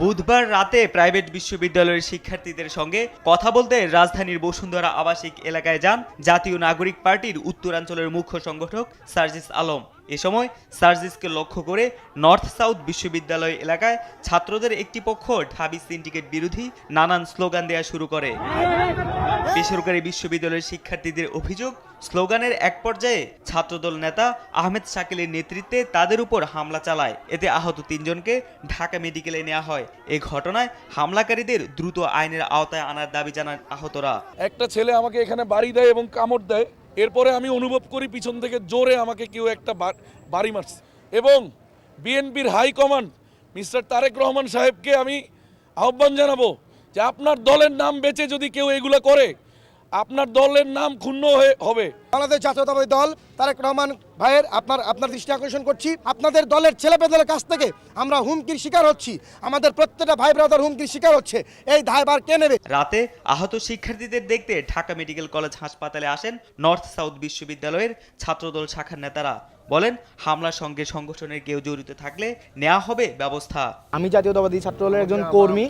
বুধবার রাতে প্রাইভেট বিশ্ববিদ্যালয়ের শিক্ষার্থীদের সঙ্গে কথা বলতে রাজধানীর বসুন্ধরা আবাসিক এলাকায় যান জাতীয় নাগরিক পার্টির উত্তরাঞ্চলের মুখ্য সংগঠক সার্জিস আলম। এ সময় সার্জিসকে লক্ষ্য করে নর্থ সাউথ বিশ্ববিদ্যালয় এলাকায় ছাত্রদের একটি পক্ষ ঢাবি সিন্ডিকেট বিরোধী নানান স্লোগান দেওয়া শুরু করে। বেসরকারি বিশ্ববিদ্যালয়ের শিক্ষার্থীদের অভিযোগ স্লোগানের এক পর্যায়ে ছাত্রদল নেতা আহমেদ শাকিলের নেতৃত্বে তাদের উপর হামলা চালায়। এতে আহত তিনজনকে ঢাকা মেডিকেলে নেওয়া হয়। এই ঘটনায় হামলাকারীদের দ্রুত আইনের আওতায় আনার দাবি জানান আহতরা। একটা ছেলে আমাকে এখানে বাড়ি দেয় এবং কামড় দেয়। এরপরে আমি অনুভব করি পিছন থেকে জোরে আমাকে কেউ একটা বাড়ি মারছে। এবং বিএনপির হাইকমান্ড মিস্টার তারেক রহমান সাহেবকে আমি আহ্বান জানাব যে আপনার দলের নাম বেচে যদি কেউ এগুলো করে আপনার দলের নাম ক্ষুণ্ণ হয়ে হবে। বাংলাদেশ জাতীয়তাবাদী দল তারেক রহমান ভাইয়ের আপনার আপনার দৃষ্টি আকর্ষণ করছি। আপনাদের দলের ছেলে পেদলের কাছ থেকে আমরা হুমকির শিকার হচ্ছি। আমাদের প্রত্যেকটা ভাই ব্রাদার হুমকির শিকার হচ্ছে। এই দায়ভার কে নেবে? রাতে আহত শিক্ষার্থীদের দেখতে ঢাকা মেডিকেল কলেজ হাসপাতালে আসেন নর্থ সাউথ বিশ্ববিদ্যালয়ের ছাত্রদল শাখার নেতারা। বলেন হামলার সঙ্গে সংগঠনের কেউ জড়িত থাকলে নেওয়া হবে ব্যবস্থা। আমি জাতীয়তাবাদী ছাত্র দলের একজন কর্মী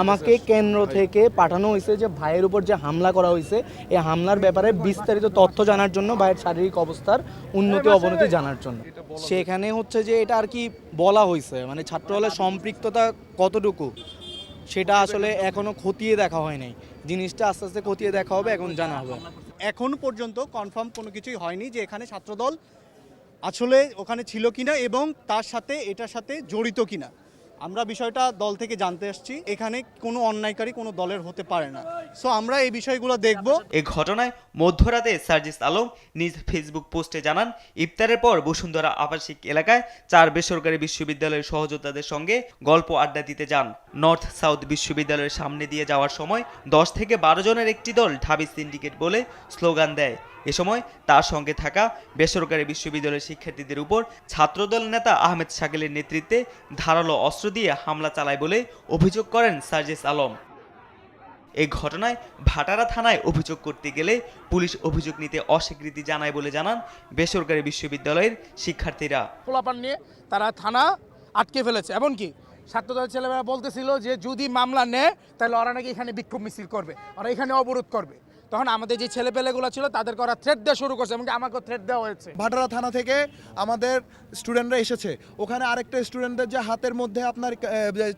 আমাকে কেন্দ্র থেকে পাঠানো হয়েছে যে ভাইয়ের উপর যে হামলা করা হয়েছে এই হামলার ব্যাপারে বিস্তারিত তথ্য জানার জন্য ভাইয়ের শারীরিক অবস্থার উন্নতি অবনতি জানার জন্য। সেখানে হচ্ছে যে এটা আর কি বলা হয়েছে মানে ছাত্র দলের সম্পৃক্ততা কতটুকু সেটা আসলে এখনও খতিয়ে দেখা হয় নাই। জিনিসটা আস্তে আস্তে খতিয়ে দেখা হবে এখন জানা হবে। এখন পর্যন্ত কনফার্ম কোনো কিছুই হয়নি যে এখানে ছাত্রদল আসলে ওখানে ছিল কিনা এবং তার সাথে এটার সাথে জড়িত কিনা। আমরা বিষয়টা দল থেকে জানতে আসছি। এখানে কোনো অন্যায়কারী কোনো দলের হতে পারে না। সো আমরা এই বিষয়গুলো দেখব। এই ঘটনায় মধ্যরাতে সার্জিস আলম নিজ ফেসবুক পোস্টে জানান, ইফতারের পর বসুন্ধরা আবাসিক এলাকায় চার বেসরকারি বিশ্ববিদ্যালয়ের সহযোদ্ধাদের সঙ্গে গল্প আড্ডা দিতে যান। নর্থ সাউথ বিশ্ববিদ্যালয়ের সামনে দিয়ে যাওয়ার সময় দশ থেকে বারো জনের একটি দল ঢাবি সিন্ডিকেট বলে স্লোগান দেয়। এ সময় তার সঙ্গে থাকা বেসরকারি বিশ্ববিদ্যালয়ের শিক্ষার্থীদের উপর ছাত্রদল নেতা আহমেদ শাকিলের নেতৃত্বে ধারালো অস্ত্র দিয়ে হামলা চালায় বলে অভিযোগ করেন সার্জিস আলম। এই ঘটনায় ভাটারা থানায় অভিযোগ করতে গেলে পুলিশ অভিযোগ নিতে অস্বীকৃতি জানায় বলে জানান বেসরকারি বিশ্ববিদ্যালয়ের শিক্ষার্থীরা। পোলাপান নিয়ে তারা থানা আটকে ফেলেছে। এমনকি ছাত্রদলের ছেলেমেয়েরা বলতেছিল যে যদি মামলা নেয় তাহলে ওরা নাকি এখানে বিক্ষোভ মিছিল করবে ওরা এখানে অবরোধ করবে। তখন আমাদের যে ছেলেপেলেগুলো ছিল তাদেরকে ওরা থ্রেট দেওয়া শুরু করছে এমনকি আমাকেও থ্রেট দেওয়া হয়েছে। ভাটারা থানা থেকে আমাদের স্টুডেন্টরা এসেছে। ওখানে আরেকটা স্টুডেন্টের যে হাতের মধ্যে আপনার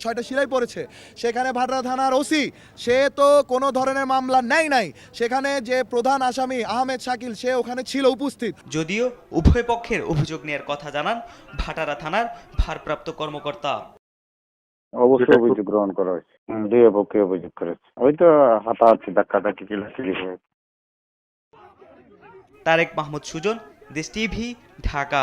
ছয়টা সিলাই পড়েছে সেখানে ভাটারা থানার ওসি সে তো কোনো ধরনের মামলা নেয় নাই। সেখানে যে প্রধান আসামি আহমেদ শাকিল সে ওখানে ছিল উপস্থিত। যদিও উভয় পক্ষের অভিযোগ নেওয়ার কথা জানান ভাটারা থানার ভারপ্রাপ্ত কর্মকর্তা। অবশ্যই অভিযোগ গ্রহণ করা হয়েছে। দুই পক্ষে অভিযোগ করেছে। ওই তো হাতাহাতি ধাক্কাধাক্কি কিলাকিলি হয়েছে। তারেক মাহমুদ সুজন দেশ টিভি ঢাকা।